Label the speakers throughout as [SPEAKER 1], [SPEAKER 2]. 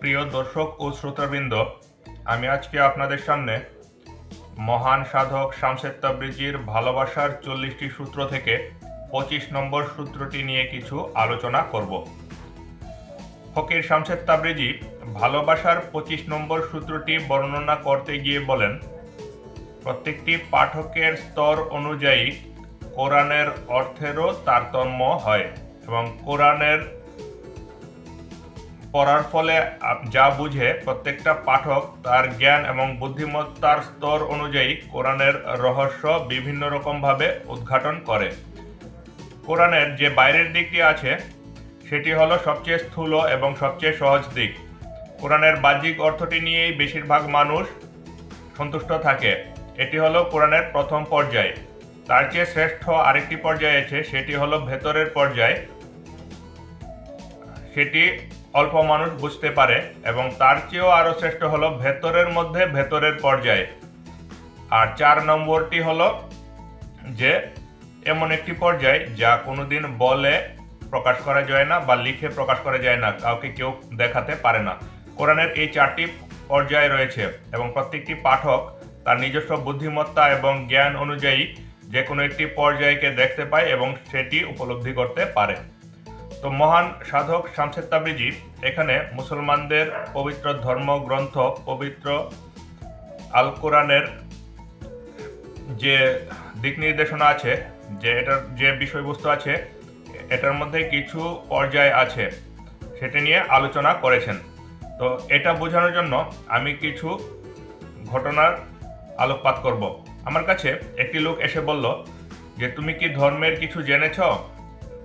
[SPEAKER 1] প্রিয় দর্শক ও শ্রোতাবৃন্দ, আমি আজকে আপনাদের সামনে মহান সাধক শামসেদ তাবরিজির ভালোবাসার চল্লিশটি সূত্র থেকে পঁচিশ নম্বর সূত্রটি নিয়ে কিছু আলোচনা করব। ফকির শামসেদ তাবরিজি ভালোবাসার পঁচিশ নম্বর সূত্রটি বর্ণনা করতে গিয়ে বলেন, প্রত্যেকটি পাঠকের স্তর অনুযায়ী কোরআনের অর্থেরও তারতম্য হয় এবং কোরআনের পড়ার ফলে যা বুঝে প্রত্যেকটা পাঠক তার জ্ঞান এবং বুদ্ধিমত্তার স্তর অনুযায়ী কোরআনের রহস্য বিভিন্ন রকমভাবে উদ্ঘাটন করে। কোরআনের যে বাইরের দিকটি আছে, সেটি হলো সবচেয়ে স্থূল এবং সবচেয়ে সহজ দিক। কোরআনের বাহ্যিক অর্থটি নিয়েই বেশিরভাগ মানুষ সন্তুষ্ট থাকে। এটি হলো কোরআনের প্রথম পর্যায়। তার চেয়ে শ্রেষ্ঠ আরেকটি পর্যায় আছে, সেটি হলো ভেতরের পর্যায়। সেটি অল্প মানুষ বুঝতে পারে এবং তার চেয়েও আরও শ্রেষ্ঠ হলো ভেতরের মধ্যে ভেতরের পর্যায়ে। আর চার নম্বরটি হলো যে, এমন একটি পর্যায় যা কোনোদিন বলে প্রকাশ করা যায় না বা লিখে প্রকাশ করা যায় না, কাউকে কেউ দেখাতে পারে না। কোরআনের এই চারটি পর্যায় রয়েছে এবং প্রত্যেকটি পাঠক তার নিজস্ব বুদ্ধিমত্তা এবং জ্ঞান অনুযায়ী যে কোনো একটি পর্যায়কে দেখতে পায় এবং সেটি উপলব্ধি করতে পারে। তো মহান সাধক শামসেদ তাবরিজি এখানে মুসলমানদের পবিত্র ধর্মগ্রন্থ, পবিত্র আল কোরআনের যে দিক নির্দেশনা আছে, যে এটার যে বিষয়বস্তু আছে, এটার মধ্যে কিছু পর্যায় আছে, সেটা নিয়ে আলোচনা করেছেন। তো এটা বোঝানোর জন্য আমি কিছু ঘটনার আলোকপাত করব। আমার কাছে একটি লোক এসে বলল যে, তুমি কি ধর্মের কিছু জেনেছ?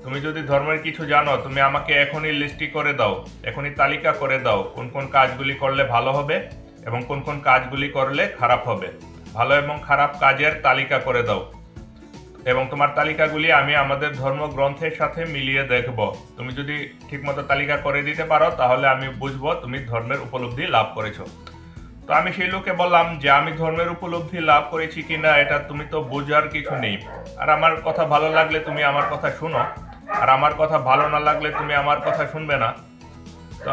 [SPEAKER 1] তুমি যদি ধর্মের কিছু জানো, তুমি আমাকে এখনই লিস্টি করে দাও। এখনই তালিকা করে দাও কোন কোন কাজগুলি করলে ভালো হবে এবং কোন কোন কাজগুলি করলে খারাপ হবে। ভালো এবং খারাপ কাজের তালিকা করে দাও। এবং তোমার তালিকাগুলি আমি আমাদের ধর্মগ্রন্থের সাথে মিলিয়ে দেখব। তুমি যদি ঠিকমতো তালিকা করে দিতে পারো, তাহলে আমি বুঝব তুমি ধর্মের উপলব্ধি লাভ করেছ। তো আমি সেই লোকে বললাম যে, আমি ধর্মের উপলব্ধি লাভ করেছি কিনা, এটা তুমি তো বোঝার কিছু নেই। আর আমার কথা ভালো লাগলে তুমি আমার কথা শুনো। আর আমার কথা ভালো না লাগলে তুমি আমার কথা শুনবে না। তো,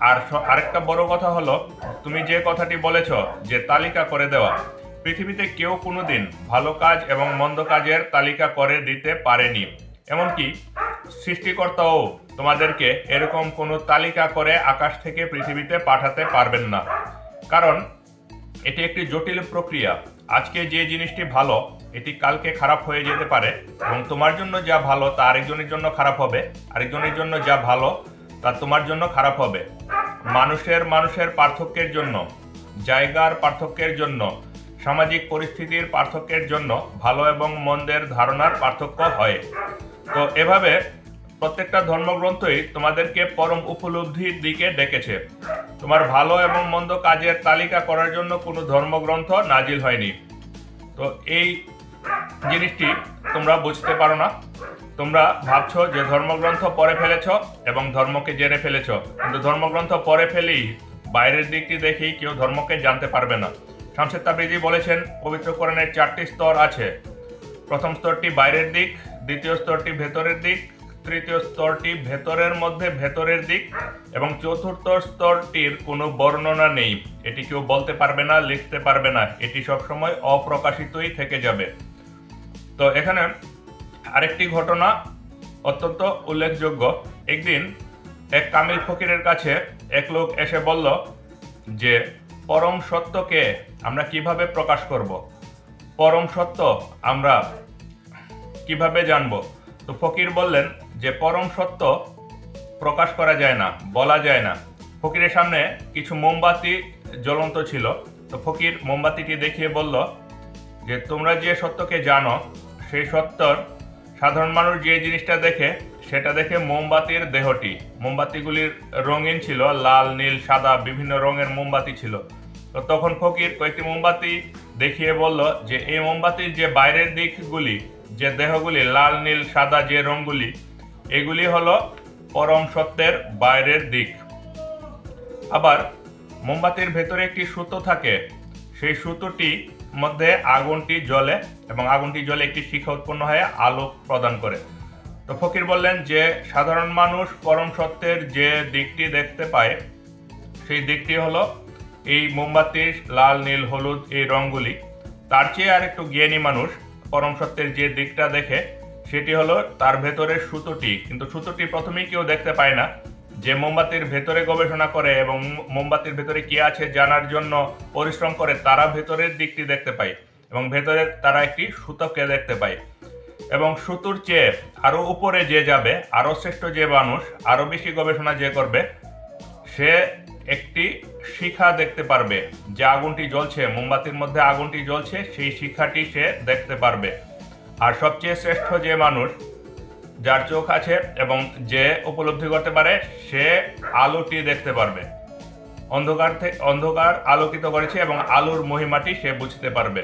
[SPEAKER 1] আর আরেকটা বড় কথা হলো, তুমি যে কথাটি বলেছ যে তালিকা করে দেওয়া, পৃথিবীতে কেউ কোনোদিন ভালো কাজ এবং মন্দ কাজের তালিকা করে দিতে পারেনি। এমনকি সৃষ্টিকর্তাও তোমাদেরকে এরকম কোনো তালিকা করে আকাশ থেকে পৃথিবীতে পাঠাতে পারবেন না। কারণ, এটি একটি জটিল প্রক্রিয়া। আজকে যে জিনিসটি ভালো এটি কালকে খারাপ হয়ে যেতে পারে এবং তোমার জন্য যা ভালো তা আরেকজনের জন্য খারাপ হবে। আরেকজনের জন্য যা ভালো তা তোমার জন্য খারাপ হবে। মানুষের মানুষের পার্থক্যের জন্য, জায়গার পার্থক্যের জন্য, সামাজিক পরিস্থিতির পার্থক্যের জন্য ভালো এবং মন্দের ধারণার পার্থক্য হয়। তো এভাবে প্রত্যেকটা ধর্মগ্রন্থই তোমাদেরকে পরম উপলব্ধির দিকে ডেকেছে। তোমার ভালো এবং মন্দ কাজের তালিকা করার জন্য কোনো ধর্মগ্রন্থ নাজিল হয়নি। তো এই জিনিসটি তোমরা বুঝতে পারো না। তোমরা ভাবছ যে ধর্মগ্রন্থ পড়ে ফেলেছ এবং ধর্মকে জেনে ফেলেছ। কিন্তু ধর্মগ্রন্থ পড়ে ফেলেই বাইরের দিকটি দেখেই কেউ ধর্মকে জানতে পারবে না। শামসেদ তাবরিজি বলেছেন, পবিত্র কোরআনের চারটি স্তর আছে। প্রথম স্তরটি বাইরের দিক, দ্বিতীয় স্তরটি ভেতরের দিক, তৃতীয় স্তরটি ভেতরের মধ্যে ভেতরের দিক এবং চতুর্থ স্তরটির কোনো বর্ণনা নেই। এটি কেউ বলতে পারবে না, লিখতে পারবে না। এটি সবসময় অপ্রকাশিতই থেকে যাবে। তো এখানে আরেকটি ঘটনা অত্যন্ত উল্লেখযোগ্য। একদিন এক কামিল ফকিরের কাছে এক লোক এসে বলল যে, পরম সত্যকে আমরা কীভাবে প্রকাশ করব? পরম সত্য আমরা কীভাবে জানব? তো ফকির বললেন যে, পরম সত্য প্রকাশ করা যায় না, বলা যায় না। ফকিরের সামনে কিছু মোমবাতি জ্বলন্ত ছিল। তো ফকির মোমবাতিটি দেখিয়ে বলল যে, তোমরা যে সত্যকে জানো সেই সত্যর সাধারণ মানুষ যে জিনিসটা দেখে, সেটা দেখে মোমবাতির দেহটি, মোমবাতিগুলির রঙিন ছিল, লাল, নীল, সাদা, বিভিন্ন রঙের মোমবাতি ছিল। তো তখন ফকির কয়েকটি মোমবাতি দেখিয়ে বলল যে, এই মোমবাতির যে বাইরের দিকগুলি, যে দেহগুলি, লাল, নীল, সাদা যে রঙগুলি, এগুলি হলো পরম সত্যের বাইরের দিক। আবার, মোমবাতির ভেতরে একটি সুতো থাকে। সেই সুতোটি মধ্যে আগুনটি জ্বলে এবং আগুনটি জ্বলে একটি শিখা উৎপন্ন হয়ে আলো প্রদান করে। তো ফকির বললেন যে, সাধারণ মানুষ পরম সত্যের যে দিকটি দেখতে পায়, সেই দিকটি হলো এই মোমবাতির লাল, নীল, হলুদ, এই রঙগুলি। তার চেয়ে আর একটু জ্ঞানী মানুষ পরম সত্যের যে দিকটা দেখে, সেটি হলো তার ভেতরের সুতোটি। কিন্তু সুতোটি প্রথমেই কেউ দেখতে পায় না। যে মোমবাতির ভেতরে গবেষণা করে এবং মোমবাতির ভেতরে কি আছে জানার জন্য পরিশ্রম করে, তারা ভেতরের দিকটি দেখতে পায় এবং ভেতরে তারা একটি সুতোকে দেখতে পায়। এবং সুতোর চেয়ে আরও উপরে যে যাবে, আরও শ্রেষ্ঠ যে মানুষ, আরও বেশি গবেষণা যে করবে, সে একটি শিখা দেখতে পারবে। যে আগুনটি জ্বলছে, মোমবাতির মধ্যে আগুনটি জ্বলছে, সেই শিখাটি সে দেখতে পারবে। আর সবচেয়ে শ্রেষ্ঠ যে মানুষ যার চোখ আছে এবং যে উপলব্ধি করতে পারে, সে আলোটি দেখতে পারবে। অন্ধকার থেকে অন্ধকার আলোকিত করেছে এবং আলোর মহিমাটি সে বুঝতে পারবে।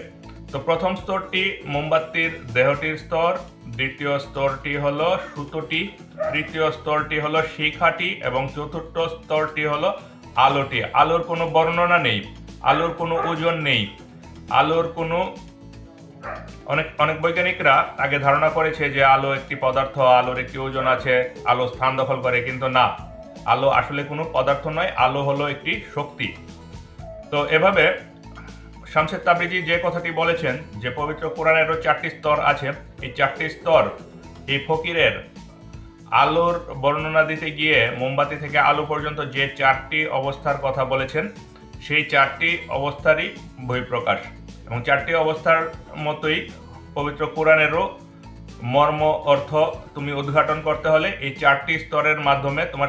[SPEAKER 1] তো প্রথম স্তরটি মোমবাতির দেহটির স্তর, দ্বিতীয় স্তরটি হলো সুতোটি, তৃতীয় স্তরটি হলো শিখাটি এবং চতুর্থ স্তরটি হলো আলোটি। আলোর কোনো বর্ণনা নেই, আলোর কোনো ওজন নেই, আলোর কোনো অনেক অনেক বৈজ্ঞানিকরা আগে ধারণা করেছে যে আলো একটি পদার্থ, আলোর একটি ওজন আছে, আলো স্থান দখল করে, কিন্তু না। আলো আসলে কোনো পদার্থ নয়, আলো হলো একটি শক্তি। তো এভাবে শামসেদ তাবরিজি যে কথাটি বলেছেন যে পবিত্র কোরআনেরও চারটি স্তর আছে, এই চারটি স্তর, এই ফকিরের আলোর বর্ণনা দিতে গিয়ে মোমবাতি থেকে আলো পর্যন্ত যে চারটি অবস্থার কথা বলেছেন, সেই চারটি অবস্থারই বহিঃপ্রকাশ। এবং চারটি অবস্থার মতোই পবিত্র কোরআনেরও মর্ম অর্থ তুমি উদ্ঘাটন করতে হলে এই চারটি স্তরের মাধ্যমে তোমার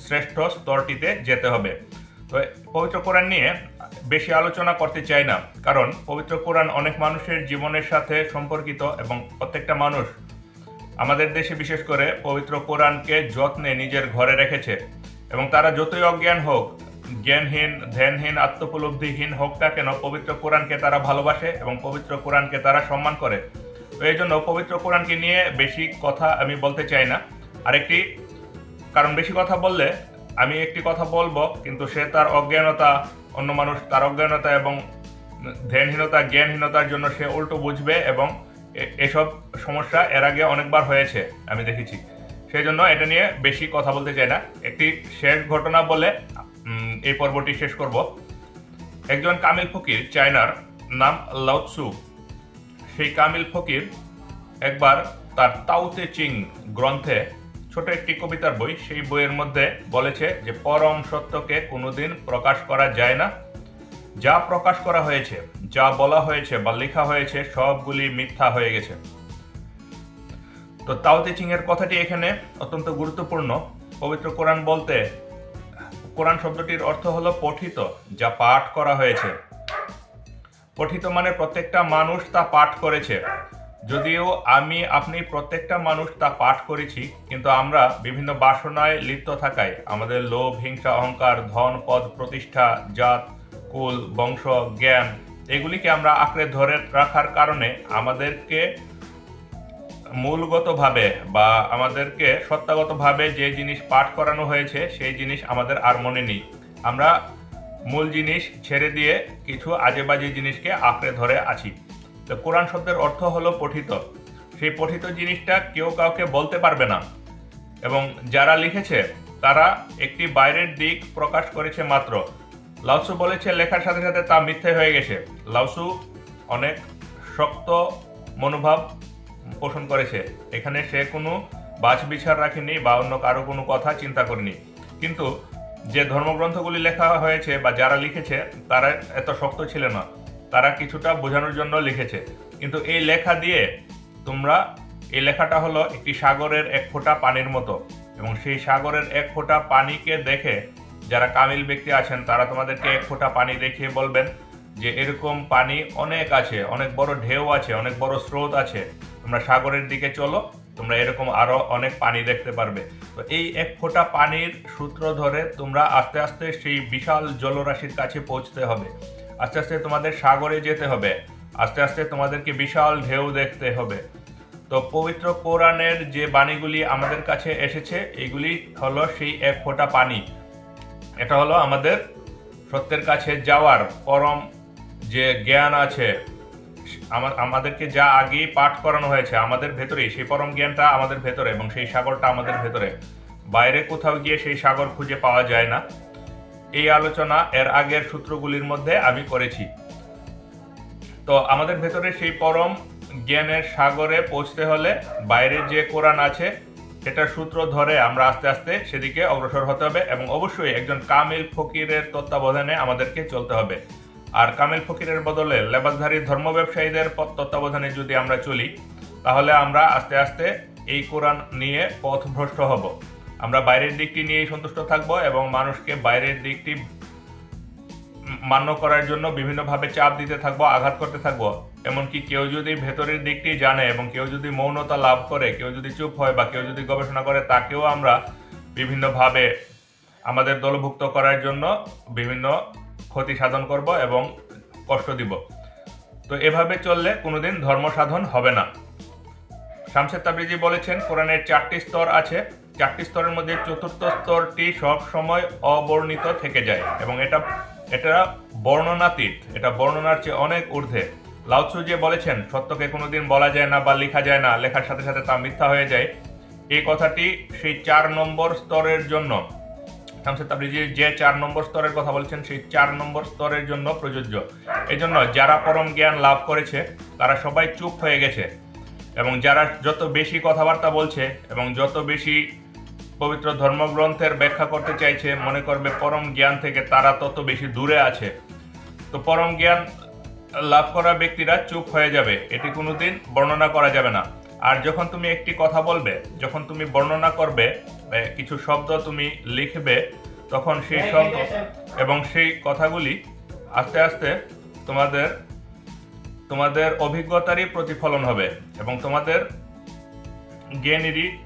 [SPEAKER 1] শ্রেষ্ঠ- স্তরটিতে যেতে হবে। তো পবিত্র কোরআন নিয়ে বেশি আলোচনা করতে চাই না, কারণ পবিত্র কোরআন অনেক মানুষের জীবনের সাথে সম্পর্কিত এবং প্রত্যেকটা মানুষ আমাদের দেশে বিশেষ করে পবিত্র কোরআনকে যত্নে নিজের ঘরে রেখেছে এবং তারা যতই অজ্ঞান হোক জ্ঞানহীন, ধ্যানহীন, আত্মপলব্ধিহীন হোক না কেন, পবিত্র কোরআনকে তারা ভালোবাসে এবং পবিত্র কোরআনকে তারা সম্মান করে। তো এই জন্য পবিত্র কোরআনকে নিয়ে বেশি কথা আমি বলতে চাই না। আরেকটি, কারণ বেশি কথা বললে আমি একটি কথা বলব, কিন্তু সে তার অজ্ঞানতা, অন্য মানুষ তার অজ্ঞানতা এবং ধ্যানহীনতা, জ্ঞানহীনতার জন্য সে উল্টো বুঝবে এবং এসব সমস্যা এর আগে অনেকবার হয়েছে, আমি দেখেছি। সেই জন্য এটা নিয়ে বেশি কথা বলতে চাই না। একটি শেষ ঘটনা বলে এই পর্বটি শেষ করব। একজন কামিল ফকির, চায়নার নাম লাউৎসু সেই কামিল ফকির একবার তার তাউতে চিং গ্রন্থে ছোট একটি কবিতার বই, সেই বইয়ের মধ্যে বলেছে যে, পরম সত্যকে কোনোদিন প্রকাশ করা যায় না। যা প্রকাশ করা হয়েছে, যা বলা হয়েছে বা লেখা হয়েছে, সবগুলি মিথ্যা হয়ে গেছে। তো তাওতে চিং এর কথাটি এখানে অত্যন্ত গুরুত্বপূর্ণ। পবিত্র কোরআন বলতে কোরআন শব্দটির অর্থ হলো পঠিত, যা পাঠ করা হয়েছে। পঠিত মানে প্রত্যেকটা মানুষ তা পাঠ করেছে। যদিও আমি, আপনি প্রত্যেকটা মানুষ তা পাঠ করেছি, কিন্তু আমরা বিভিন্ন বাসনায় লিপ্ত থাকায় আমাদের লোভ, হিংসা, অহংকার, ধন, পদ, প্রতিষ্ঠা, জাত, কুল, বংশ, জ্ঞান, এগুলিকে আমরা আঁকড়ে ধরে রাখার কারণে আমাদেরকে মূলগতভাবে বা আমাদেরকে সত্তাগতভাবে যে জিনিস পাঠ করানো হয়েছে, সেই জিনিস আমাদের আর মনে নেই। আমরা মূল জিনিস ছেড়ে দিয়ে কিছু আজে বাজে জিনিসকে আঁকড়ে ধরে আছি। তো কোরআন শব্দের অর্থ হলো পঠিত। সেই পঠিত জিনিসটা কেউ কাউকে বলতে পারবে না। এবং যারা লিখেছে, তারা একটি বাইরের দিক প্রকাশ করেছে মাত্র। লাউসু বলেছে, লেখার সাথে সাথে তা মিথ্যে হয়ে গেছে। লাউসু অনেক শক্ত মনোভাব পোষণ করেছে এখানে সে কোনো বাছ বিচার রাখেনি বা অন্য কারও কোনো কথা চিন্তা করেনি। কিন্তু যে ধর্মগ্রন্থগুলি লেখা হয়েছে বা যারা লিখেছে, তারা এত শক্ত ছিল না। তারা কিছুটা বোঝানোর জন্য লিখেছে। কিন্তু এই লেখা দিয়ে তোমরা, এই লেখাটা হলো একটি সাগরের এক ফোঁটা পানির মতো। এবং সেই সাগরের এক ফোঁটা পানিকে দেখে যারা কামিল ব্যক্তি আছেন, তারা তোমাদেরকে এক ফোঁটা পানি দেখিয়ে বলবেন যে, এরকম পানি অনেক আছে, অনেক বড় ঢেউ আছে, অনেক বড় স্রোত আছে। তোমরা সাগরের দিকে চলো, তোমরা এরকম আরও অনেক পানি দেখতে পারবে। তো এই এক ফোঁটা পানির সূত্র ধরে তোমরা আস্তে আস্তে সেই বিশাল জলরাশির কাছে পৌঁছতে হবে। আস্তে আস্তে তোমাদের সাগরে যেতে হবে। আস্তে আস্তে তোমাদেরকে বিশাল ঢেউ দেখতে হবে। তো পবিত্র কোরআনের যে বাণীগুলি আমাদের কাছে এসেছে, এগুলি হলো সেই এক ফোঁটা পানি। এটা হলো আমাদের সত্যের কাছে যাওয়ার পরম যে জ্ঞান আছে আমাদেরকে যা আগেই পাঠ করানো হয়েছে, আমাদের ভেতরেই সেই পরম জ্ঞানটা আমাদের ভেতরে এবং সেই সাগরটা আমাদের ভেতরে। বাইরে কোথাও গিয়ে সেই সাগর খুঁজে পাওয়া যায় না। এই আলোচনা এর আগের সূত্রগুলির মধ্যে আমি করেছি। তো আমাদের ভেতরে সেই পরম জ্ঞানের সাগরে পৌঁছতে হলে বাইরে যে কোরআন আছে সেটার সূত্র ধরে আমরা আস্তে আস্তে সেদিকে অগ্রসর হতে হবে এবং অবশ্যই একজন কামিল ফকিরের তত্ত্বাবধানে আমাদেরকে চলতে হবে। আর কামিল ফকিরের বদলে লেবাসধারী ধর্ম ব্যবসায়ীদের প- তত্ত্বাবধানে যদি আমরা চলি, তাহলে আমরা আস্তে আস্তে এই কোরআন নিয়ে পথ ভ্রষ্ট হব। আমরা বাইরের দিকটি নিয়েই সন্তুষ্ট থাকব এবং মানুষকে বাইরের দিকটি মান্য করার জন্য বিভিন্নভাবে চাপ দিতে থাকব, আঘাত করতে থাকব। এমনকি কেউ যদি ভেতরের দিকটি জানে এবং কেউ যদি মৌনতা লাভ করে, কেউ যদি চুপ হয় বা কেউ যদি গবেষণা করে, তাকেও আমরা বিভিন্নভাবে আমাদের দলভুক্ত করার জন্য বিভিন্ন ক্ষতি সাধন করব এবং কষ্ট দিব। তো এভাবে চললে কোনোদিন ধর্ম সাধন হবে না। শামসেদ তাবরিজি বলেছেন, কোরআনের চারটি স্তর আছে। চারটি স্তরের মধ্যে চতুর্থ স্তরটি সব সময় অবর্ণিত থেকে যায় এবং এটা এটা বর্ণনাতীত, এটা বর্ণনার চেয়ে অনেক ঊর্ধ্বে। লাউৎসু যে বলেছেন, সত্যকে কোনোদিন বলা যায় না বা লেখা যায় না, লেখার সাথে সাথে তা মিথ্যা হয়ে যায়। এই কথাটি সেই চার নম্বর স্তরের জন্য শামসেদ তাবরিজি যে চার নম্বর স্তরের কথা বলছেন, সেই চার নম্বর স্তরের জন্য প্রযোজ্য। এই জন্য যারা পরম জ্ঞান লাভ করেছে, তারা সবাই চুপ হয়ে গেছে। এবং যারা যত বেশি কথাবার্তা বলছে এবং যত বেশি পবিত্র ধর্মগ্রন্থের ব্যাখ্যা করতে চাইছে, মনে করবে পরম জ্ঞান থেকে তারা তত বেশি দূরে আছে। তো পরম জ্ঞান লাভ করা ব্যক্তিরা চুপ হয়ে যাবে। এটি কোনোদিন বর্ণনা করা যাবে না। আর যখন তুমি একটি কথা বলবে যখন তুমি বর্ণনা করবে কিছু শব্দ তুমি লিখবে তখন সেই শব্দ এবং সেই কথাগুলি আস্তে আস্তে তোমাদের তোমাদের অভিজ্ঞতারই প্রতিফলন হবে এবং তোমাদের জ্ঞানেরই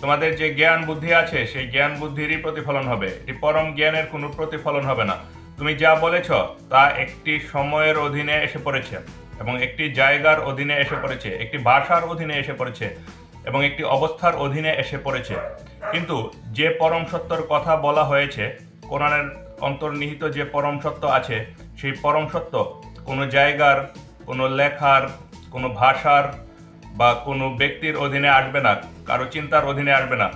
[SPEAKER 1] তোমাদের যে জ্ঞান বুদ্ধি আছে সেই জ্ঞান বুদ্ধিরই প্রতিফলন হবে। এটি পরম জ্ঞানের কোনো প্রতিফলন হবে না। তুমি যা বলেছ তা একটি সময়ের অধীনে এসে পড়েছে। এবং একটি জায়গার অধীনে এসে পড়েছে, একটি ভাষার অধীনে এসে পড়েছে এবং একটি অবস্থার অধীনে এসে পড়েছে। কিন্তু যে পরম সত্যর কথা বলা হয়েছে, কোরআনের অন্তর্নিহিত যে পরম সত্য আছে, সেই পরম সত্য কোনো জায়গার, কোনো লেখার, কোনো ভাষার বা কোনো ব্যক্তির অধীনে আসবে না, কারও চিন্তার অধীনে আসবে না।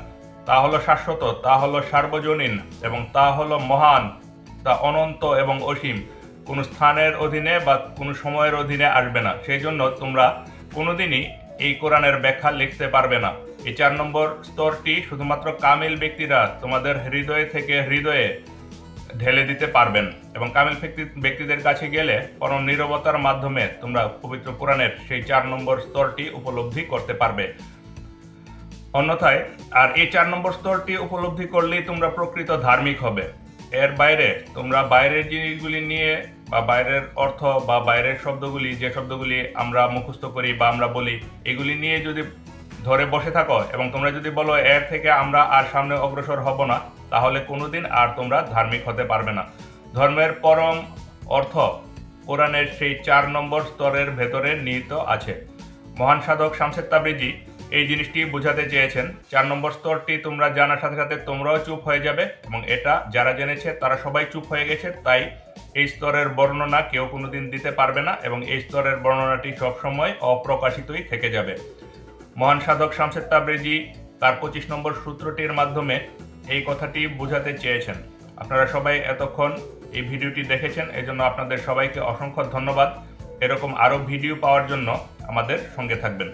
[SPEAKER 1] তা হলো শাশ্বত, তা হলো সার্বজনীন এবং তা হলো মহান, তা অনন্ত এবং অসীম। কোনো স্থানের অধীনে বা কোনো সময়ের অধীনে আসবে না। সেই জন্য তোমরা কোনোদিনই এই কোরআনের ব্যাখ্যা লিখতে পারবে না। এই চার নম্বর স্তরটি শুধুমাত্র কামিল ব্যক্তিরা তোমাদের হৃদয় থেকে হৃদয়ে ঢেলে দিতে পারবেন এবং কামিল ব্যক্তি- ব্যক্তিদের কাছে গেলে পরম নীরবতার মাধ্যমে তোমরা পবিত্র কোরআনের সেই চার নম্বর স্তরটি উপলব্ধি করতে পারবে। অন্যথায়, আর এই চার নম্বর স্তরটি উপলব্ধি করলেই তোমরা প্রকৃত ধার্মিক হবে। এর বাইরে তোমরা বাইরের জিনিসগুলি নিয়ে বা বাইরের অর্থ বা বাইরের শব্দগুলি, যে শব্দগুলি আমরা মুখস্থ করি বা আমরা বলি, এগুলি নিয়ে যদি ধরে বসে থাকো এবং তোমরা যদি বলো, এর থেকে আমরা আর সামনে অগ্রসর হব না, তাহলে কোনোদিন আর তোমরা ধার্মিক হতে পারবে না। ধর্মের পরম অর্থ কোরআনের সেই চার নম্বর স্তরের ভেতরে নিহিত আছে। মহান সাধক শামসেদ তাবরিজি এই জিনিসটি বোঝাতে চেয়েছেন। চার নম্বর স্তরটি তোমরা জানার সাথে সাথে তোমরাও চুপ হয়ে যাবে এবং এটা যারা জেনেছে তারা সবাই চুপ হয়ে গেছে, তাই এই স্তরের বর্ণনা কেউ কোনোদিন দিতে পারবে না এবং এই স্তরের বর্ণনাটি সবসময় অপ্রকাশিতই থেকে যাবে। মহান সাধক শামসেদ তাবরেজি তার পঁচিশ নম্বর সূত্রটির মাধ্যমে এই কথাটি বোঝাতে চেয়েছেন। আপনারা সবাই এতক্ষণ এই ভিডিওটি দেখেছেন, এজন্য আপনাদের সবাইকে অসংখ্য ধন্যবাদ। এরকম আরও ভিডিও পাওয়ার জন্য আমাদের সঙ্গে থাকবেন।